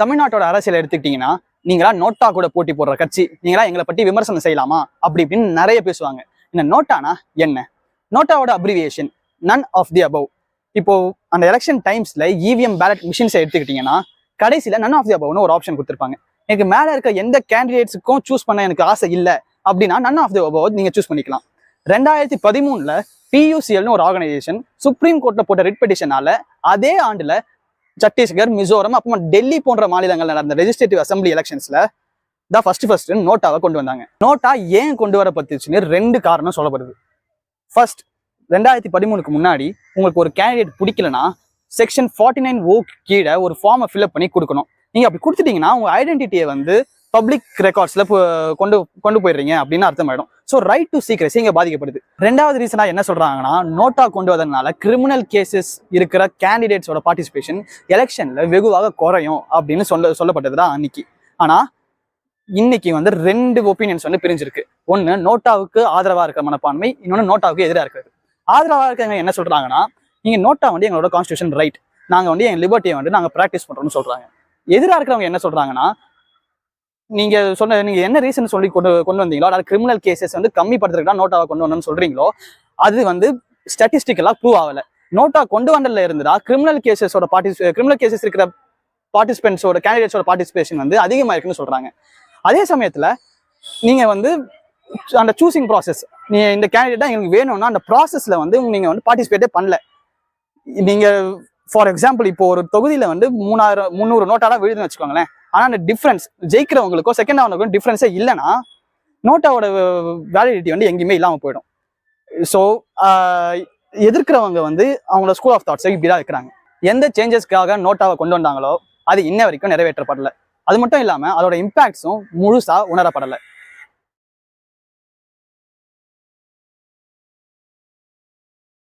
தமிழ்நாட்டோட அரசியல் எடுத்துக்கிட்டீங்கன்னா நீங்களா நோட்டா கூட போட்டி போடுற கட்சி நீங்களா எங்களை பத்தி விமர்சனம் செய்யலாமா? அப்படி இப்படின்னு நிறைய பேசுவாங்க இந்த நோட்டானா என்ன? நோட்டாவோட abbreviation none of the above இப்போ அந்த எலெக்ஷன் டைம்ஸ்ல இவிஎம் பேலட் மிஷின்ஸை எடுத்துக்கிட்டீங்கன்னா கடைசியில நன் ஆஃப் தி அபவ்னு ஒரு ஆப்ஷன் கொடுத்துருப்பாங்க. எனக்கு மேல இருக்க எந்த கேண்டிடேட்ஸுக்கும் சூஸ் பண்ண எனக்கு ஆசை இல்லை அப்படின்னா நன் ஆஃப் தி அபவ் நீங்க சூஸ் பண்ணிக்கலாம். ரெண்டாயிரத்தி பதிமூணுல பியூசிஎல்னு ஒரு ஆர்கனைசேஷன் சுப்ரீம் கோர்ட்ல போட்ட ரிட் பெட்டிஷனால அதே ஆண்டுல சத்தீஸ்கர் மிசோரம் அப்புறமா டெல்லி போன்ற மாநிலங்கள் நடந்த லெஜிஸ்லேட்டிவ் அசம்பிளி எலெக்ஷன்ஸ்ல தான் ஃபர்ஸ்ட் ஃபர்ஸ்ட் நோட்டாவை கொண்டு வந்தாங்க. நோட்டா ஏன் கொண்டு வரப்பட்டுச்சுன்னு ரெண்டு காரணம் சொல்லப்படுது. ஃபர்ஸ்ட் ரெண்டாயிரத்தி பதிமூணுக்கு முன்னாடி உங்களுக்கு ஒரு கேண்டிடேட் பிடிக்கலனா செக்ஷன் ஃபார்ட்டி நைன் ஓ கீழே ஒரு ஃபார்மை ஃபில்அப் பண்ணி கொடுக்கணும். நீங்கள் அப்படி கொடுத்துட்டீங்கன்னா உங்கள் ஐடென்டிட்டியை வந்து பப்ளிக் ரெக்கார்ட்ஸ்ல கொண்டு கொண்டு போயிடுறீங்க அப்படின்னு அர்த்தமாயிடும். ஸோ ரைட் டு சீக்ரெசி இங்கே பாதிக்கப்படுது. ரெண்டாவது ரீசனா என்ன சொல்றாங்கன்னா நோட்டா கொண்டு வந்ததுனால கிரிமினல் கேசஸ் இருக்கிற கேண்டிடேட்ஸோட பார்ட்டிசிபேஷன் எலெக்ஷன்ல வெகுவாக குறையும் அப்படின்னு சொல்ல சொல்லப்பட்டது தான் அன்னைக்கு. ஆனா இன்னைக்கு வந்து ரெண்டு ஒப்பீனியன்ஸ் வந்து பிரிஞ்சிருக்கு. ஒன்று நோட்டாவுக்கு ஆதரவா இருக்கிற மனப்பான்மை இன்னொன்று நோட்டாவுக்கு எதிராக இருக்கிறது. ஆதரவா இருக்கிறவங்க என்ன சொல்றாங்கன்னா நீங்க நோட்டா வந்து எங்களோட கான்ஸ்டியூஷன் ரைட் நாங்க வந்து எங்க லிபர்ட்டியை வந்து நாங்க ப்ராக்டிஸ் பண்றோம்னு சொல்றாங்க. எதிராக இருக்கிறவங்க என்ன சொல்றாங்கன்னா நீங்க சொன்ன நீங்க என்ன ரீசன் சொல்லி கொண்டு கொண்டு வந்தீங்களோ அதாவது கிரிமினல் கேசஸ் வந்து கம்மிப்படுத்துறதுக்கு தான் நோட்டாவை கொண்டு வரணும்னு சொல்றீங்களோ அது வந்து ஸ்டாட்டிஸ்டிக்கலா ப்ரூவ் ஆகல. நோட்டா கொண்டு வந்ததுல இருந்துடா கிரிமினல் கேசஸோட பார்ட்டிஸ் கிரிமினல் கேசஸ் இருக்கிற பார்ட்டிசிபென்ட்ஸோட கேண்டிடேட்ஸோட பார்ட்டிசிபேஷன் வந்து அதிகமா இருக்குன்னு சொல்றாங்க. அதே சமயத்துல நீங்க வந்து அந்த சூசிங் ப்ராசஸ் நீ இந்த கேண்டிடேட்டா எங்களுக்கு வேணும்னா அந்த ப்ராசஸ்ல வந்து நீங்க வந்து பார்ட்டிசிபேட்டே பண்ணல. நீங்க ஃபார் எக்ஸாம்பிள் இப்போ ஒரு தொகுதியில வந்து மூணாயிரம் முந்நூறு நோட்டாலாம் விழுதுன்னு வச்சுக்கோங்களேன். ஆனால் அந்த டிஃப்ரென்ஸ் ஜெயிக்கிறவங்களுக்கோ செகண்ட் ஆனவங்களுக்கும் டிஃப்ரென்ஸே இல்லைன்னா நோட்டாவோட வேலிடிட்டி வந்து எங்கேயுமே இல்லாமல் போயிடும். ஸோ எதிர்க்கிறவங்க வந்து அவங்களோட ஸ்கூல் ஆஃப் தாட்ஸை இப்படி தான் இருக்கிறாங்க எந்த சேஞ்சஸ்க்காக நோட்டாவை கொண்டு வந்தாங்களோ அது இன்ன வரைக்கும் நிறைவேற்றப்படலை. அது மட்டும் இல்லாமல் அதோட இம்பாக்ட்ஸும் முழுசாக உணரப்படலை.